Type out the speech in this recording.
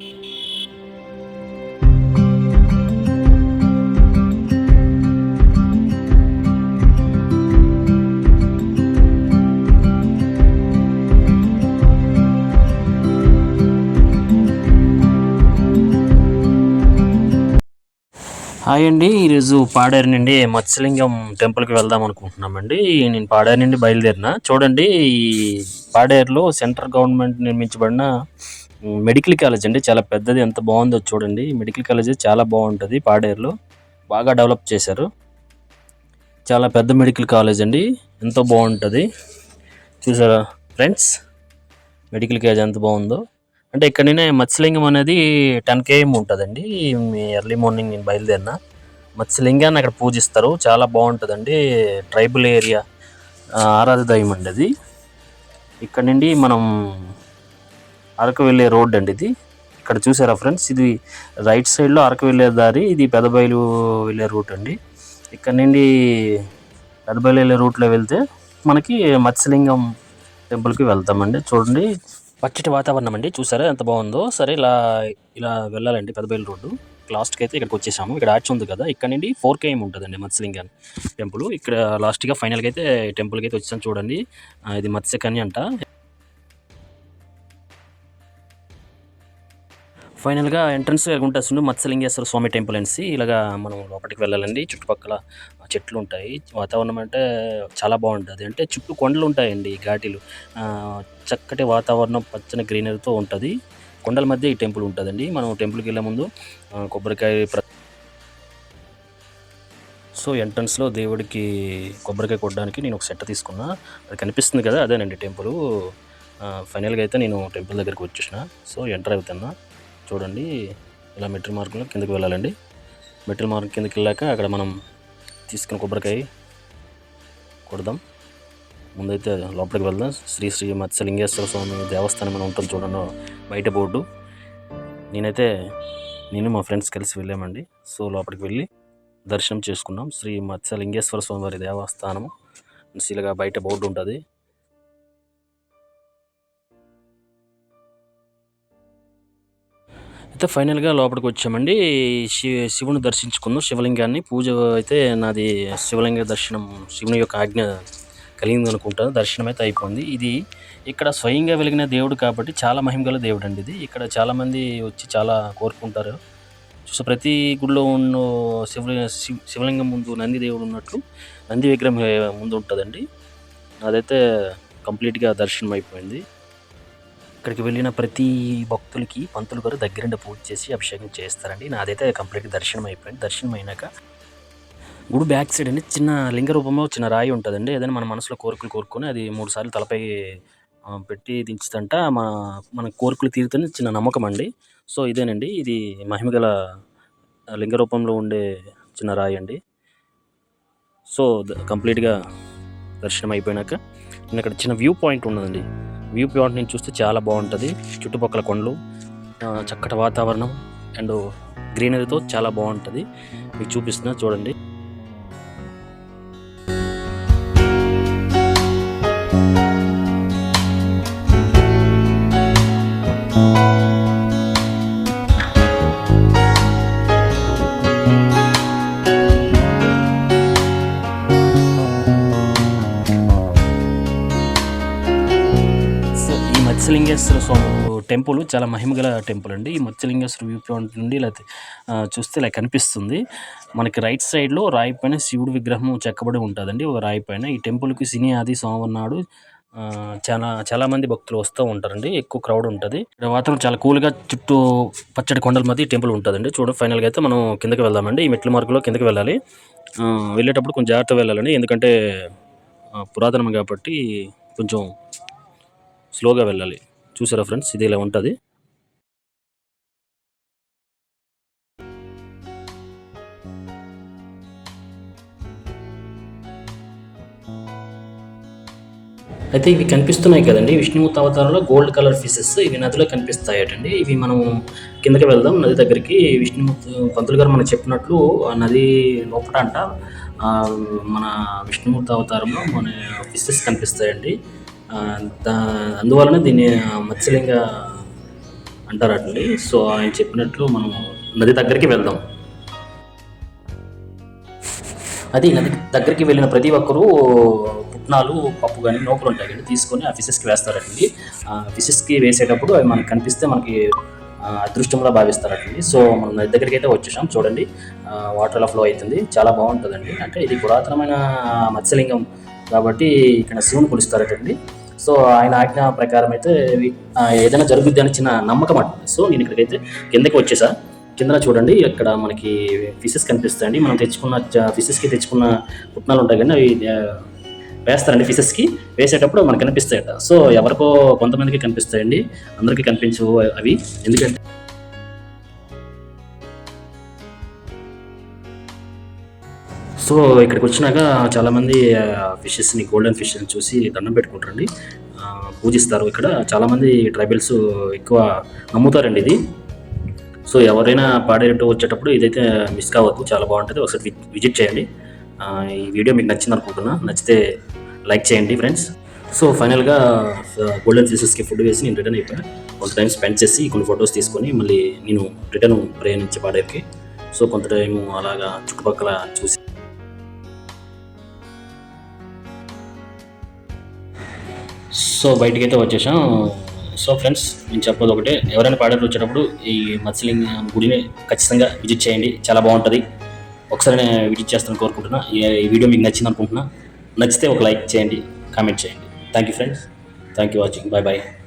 Hi అండి. ఈరోజు పాడేరు నుండి మత్స్యలింగం టెంపుల్కి వెళ్దాం అనుకుంటున్నామండి. నేను పాడేరు నుండి బయలుదేరిన. చూడండి ఈ పాడేరులో సెంట్రల్ గవర్నమెంట్ నిర్మించబడిన మెడికల్ కాలేజ్ అండి చాలా పెద్దది ఎంత బాగుందో చూడండి. మెడికల్ కాలేజ్ చాలా బాగుంటుంది పాడేరులో. బాగా డెవలప్ చేశారు. చాలా పెద్ద మెడికల్ కాలేజ్ అండి ఎంతో బాగుంటుంది. చూసారా ఫ్రెండ్స్ మెడికల్ కాలేజ్ ఎంత బాగుందో. అంటే ఇక్కడ నుండి మత్స్యలింగం అనేది టెన్ కేఎం ఉంటుందండి. ఎర్లీ మార్నింగ్ నేను బయలుదేరిన. మత్స్యలింగాన్ని అక్కడ పూజిస్తారు చాలా బాగుంటుందండి. ట్రైబల్ ఏరియా ఆరాధ దైవం అండి అది. ఇక్కడ నుండి మనం అరకు వెళ్ళే రోడ్ అండి ఇది. ఇక్కడ చూసారా ఫ్రెండ్స్? ఇది రైట్ సైడ్లో అరకు వెళ్ళే దారి ఇది పెదబయలు వెళ్ళే రూట్ అండి. ఇక్కడ నుండి పెదబయలు వెళ్ళే రూట్లో వెళ్తే మనకి మత్స్యలింగం టెంపుల్కి వెళ్తామండి. చూడండి. పచ్చటి వాతావరణం అండి. చూసారా ఎంత బాగుందో? సరే ఇలా ఇలా వెళ్ళాలండి పెదబయలు రోడ్డు. లాస్ట్కి అయితే ఇక్కడికి వచ్చేసాము. ఇక్కడ ఆర్చ్ ఉంది కదా ఇక్కడ నుండి ఫోర్ కేఎం ఉంటుందండి మత్స్యలింగం టెంపుల్. ఇక్కడ లాస్ట్గా ఫైనల్గా అయితే టెంపుల్కి అయితే వచ్చాను చూడండి. ఇది మత్స్యకని అంట. ఫైనల్గా ఎంట్రన్స్ ఉంటుంది మత్స్యలింగేశ్వర స్వామి టెంపుల్ అనేసి ఇలాగా మనం లోపలికి వెళ్ళాలండి. చుట్టుపక్కల చెట్లు ఉంటాయి. వాతావరణం అంటే చాలా బాగుంటుంది. అంటే చుట్టూ కొండలు ఉంటాయండి ఘాటీలు. చక్కటి వాతావరణం పచ్చని గ్రీనరీతో ఉంటుంది. కొండల మధ్య ఈ టెంపుల్ ఉంటుందండి. మనం టెంపుల్కి వెళ్ళే ముందు కొబ్బరికాయ ప్ర సో ఎంట్రన్స్లో దేవుడికి కొబ్బరికాయ కొట్టడానికి నేను ఒక సెట్ తీసుకున్నా. అది కనిపిస్తుంది కదా అదేనండి టెంపుల్. ఫైనల్గా అయితే నేను టెంపుల్ దగ్గరికి వచ్చేసిన. సో ఎంటర్ అవుతున్నా. చూడండి. ఇలా మెట్రిల్ మార్గంలో కిందకి వెళ్ళాలండి. మెట్రిల్ మార్గం కిందకి వెళ్ళాక అక్కడ మనం తీసుకున్న కొబ్బరికాయ కొడదాం. ముందైతే లోపలికి వెళ్దాం. శ్రీ శ్రీ మత్స్యలింగేశ్వర స్వామి దేవస్థానం అని ఉంటుంది చూడండి. బయట బోర్డు. నేనైతే నేను మా ఫ్రెండ్స్ కలిసి వెళ్ళామండి. సో లోపలికి వెళ్ళి దర్శనం చేసుకున్నాం. శ్రీ మత్స్యలింగేశ్వర స్వామివారి దేవస్థానము ఇలాగా బయట బోర్డు ఉంటుంది. అయితే ఫైనల్గా లోపలికి వచ్చామండి. శి శివుని దర్శించుకుందాం శివలింగాన్ని. పూజ అయితే నాది శివలింగ దర్శనం శివుని యొక్క ఆజ్ఞ కలిగింది అనుకుంటాను దర్శనం అయితే అయిపోయింది. ఇది ఇక్కడ స్వయంగా వెలిగిన దేవుడు కాబట్టి చాలా మహిమగల దేవుడు అండి ఇది. ఇక్కడ చాలామంది వచ్చి చాలా కోరుకుంటారు. సో ప్రతి గుడిలో ఉన్న శివలి శివలింగం ముందు నంది దేవుడు ఉన్నట్లు నంది విగ్రహం ముందు ఉంటుందండి. అదైతే కంప్లీట్గా దర్శనం అయిపోయింది ఇక్కడికి వెళ్ళిన ప్రతి భక్తులకి పంతులు గారు దగ్గరుండి పూజ చేసి అభిషేకం చేస్తారండి. నాదైతే కంప్లీట్ దర్శనం అయిపోయింది. దర్శనం అయినాక గుడి బ్యాక్ సైడ్ అండి చిన్న లింగ రూపంలో చిన్న రాయి ఉంటుందండి. ఏదైనా మన మనసులో కోరికలు కోరుకొని అది మూడు సార్లు తలపై పెట్టి దించుతంట. మన మన కోరికలు తీరుతుంది చిన్న నమ్మకం అండి. సో ఇదేనండి. ఇది మహిమగల లింగ రూపంలో ఉండే చిన్న రాయి అండి. సో కంప్లీట్గా దర్శనం అయిపోయినాక నేను ఇక్కడ చిన్న వ్యూ పాయింట్ ఉన్నదండి. వ్యూ పాయింట్ నుంచి చూస్తే చాలా బాగుంటుంది. చుట్టుపక్కల కొండలు చక్కటి వాతావరణం అండ్ గ్రీనరీతో చాలా బాగుంటుంది. మీకు చూపిస్తున్నా చూడండి. మత్స్యలింగేశ్వర స్వామి టెంపుల్ చాలా మహిమగల టెంపుల్ అండి. ఈ మత్స్యలింగేశ్వర వ్యూ పాయింట్ నుండి ఇలా చూస్తే ఇలా కనిపిస్తుంది. మనకి రైట్ సైడ్లో రాయి పైన శివుడి విగ్రహం చెక్కబడి ఉంటుందండి. ఒక రాయి పైన. ఈ టెంపుల్కి సినీ ఆది సోమవారం నాడు చాలా చాలా మంది భక్తులు వస్తూ ఉంటారండి. ఎక్కువ క్రౌడ్ ఉంటుంది. వాతావరణం చాలా కూల్గా చుట్టూ పచ్చడి కొండల మధ్య టెంపుల్ ఉంటుందండి. చూడండి ఫైనల్గా అయితే మనం కిందకి వెళ్దామండి. ఈ మెట్ల మార్గంలో కిందకి వెళ్ళాలి. వెళ్ళేటప్పుడు కొంచెం జాగ్రత్తగా వెళ్ళాలండి. ఎందుకంటే పురాతనం కాబట్టి కొంచెం స్లోగా వెళ్ళాలి. చూసారా ఫ్రెండ్స్ ఇది ఇలా ఉంటుంది. అయితే ఇవి కనిపిస్తున్నాయి కదండి. విష్ణుమూర్తి అవతారంలో గోల్డ్ కలర్ ఫిషెస్ ఇవి నదిలో కనిపిస్తాయటండి. ఇవి మనం కిందకి వెళ్దాం. నది దగ్గరికి విష్ణుమూర్తి పంతులు గారు మనం చెప్పినట్లు ఆ నది లోపల అంట మన విష్ణుమూర్తి అవతారంలో మన ఫిషెస్ కనిపిస్తాయండి. అందువలన దీన్ని మత్స్యలింగ మత్స్యలింగ అంటారటండి. సో ఆయన చెప్పినట్లు మనం నది దగ్గరికి వెళ్దాం. అది నది దగ్గరికి వెళ్ళిన ప్రతి ఒక్కరూ పుట్నాలు పప్పు కానీ నూకలు ఉంటాయి కానీ తీసుకొని ఆ ఫిషెస్కి వేస్తారండి ఆ ఫిషెస్కి వేసేటప్పుడు అవి మనకి కనిపిస్తే మనకి ఆ, అదృష్టంగా భావిస్తారటండి. సో మనం నది దగ్గరికి అయితే వచ్చేసాం. చూడండి వాటర్ ఫ్లో అవుతుంది. చాలా బాగుంటుందండి. అంటే ఇది పురాతనమైన మత్స్యలింగం కాబట్టి ఇక్కడ శివుని కొలుస్తారటండి. సో ఆయన ఆజ్ఞ ప్రకారం అయితే ఏదైనా జరుగుద్ది అని చిన్న నమ్మకం అంట సో నేను ఇక్కడికైతే కిందకి వచ్చేసా. కింద చూడండి ఇక్కడ మనకి ఫిషెస్ కనిపిస్తాయండి. మనం తెచ్చుకున్న ఫిషెస్కి తెచ్చుకున్న పుట్నాలు ఉంటాయి కానీ అవి వేస్తారండి ఫిషెస్కి. వేసేటప్పుడు మనకు కనిపిస్తాయట. సో ఎవరికో కొంతమందికి కనిపిస్తాయండి. అందరికీ కనిపించవు అవి. ఎందుకంటే సో ఇక్కడికి వచ్చినాక చాలామంది ఫిషెస్ని గోల్డెన్ ఫిషెస్ని చూసి దండం పెట్టుకుంటారండి. పూజిస్తారు ఇక్కడ. చాలామంది ట్రైబల్స్ ఎక్కువ నమ్ముతారండి ఇది. సో ఎవరైనా పాడేటట్టు వచ్చేటప్పుడు ఇదైతే మిస్ కావద్దు. చాలా బాగుంటుంది. ఒకసారి విజిట్ చేయండి. ఈ వీడియో మీకు నచ్చింది అనుకుంటున్నా. నచ్చితే లైక్ చేయండి ఫ్రెండ్స్ సో ఫైనల్గా గోల్డెన్ ఫిషెస్కి ఫుడ్ వేసి నేను రిటర్న్ అయిపోయాను. కొంత టైం స్పెండ్ చేసి కొన్ని ఫొటోస్ తీసుకొని మళ్ళీ నేను రిటర్న్ ప్రయాణించి పాడేకి సో కొంత టైం అలాగా చుట్టుపక్కల చూసి సో బయటికి అయితే వచ్చేసాం. సో ఫ్రెండ్స్ నేను చెప్పేది ఒకటే ఎవరైనా పాడేరు వచ్చేటప్పుడు ఈ మత్స్యలింగం గుడిని ఖచ్చితంగా విజిట్ చేయండి. చాలా బాగుంటుంది. ఒకసారి నేను విజిట్ చేస్తాను కోరుకుంటున్నా. ఈ ఈ వీడియో మీకు నచ్చింది అనుకుంటున్నా. నచ్చితే ఒక లైక్ చేయండి కామెంట్ చేయండి. Thank you friends thank you watching bye bye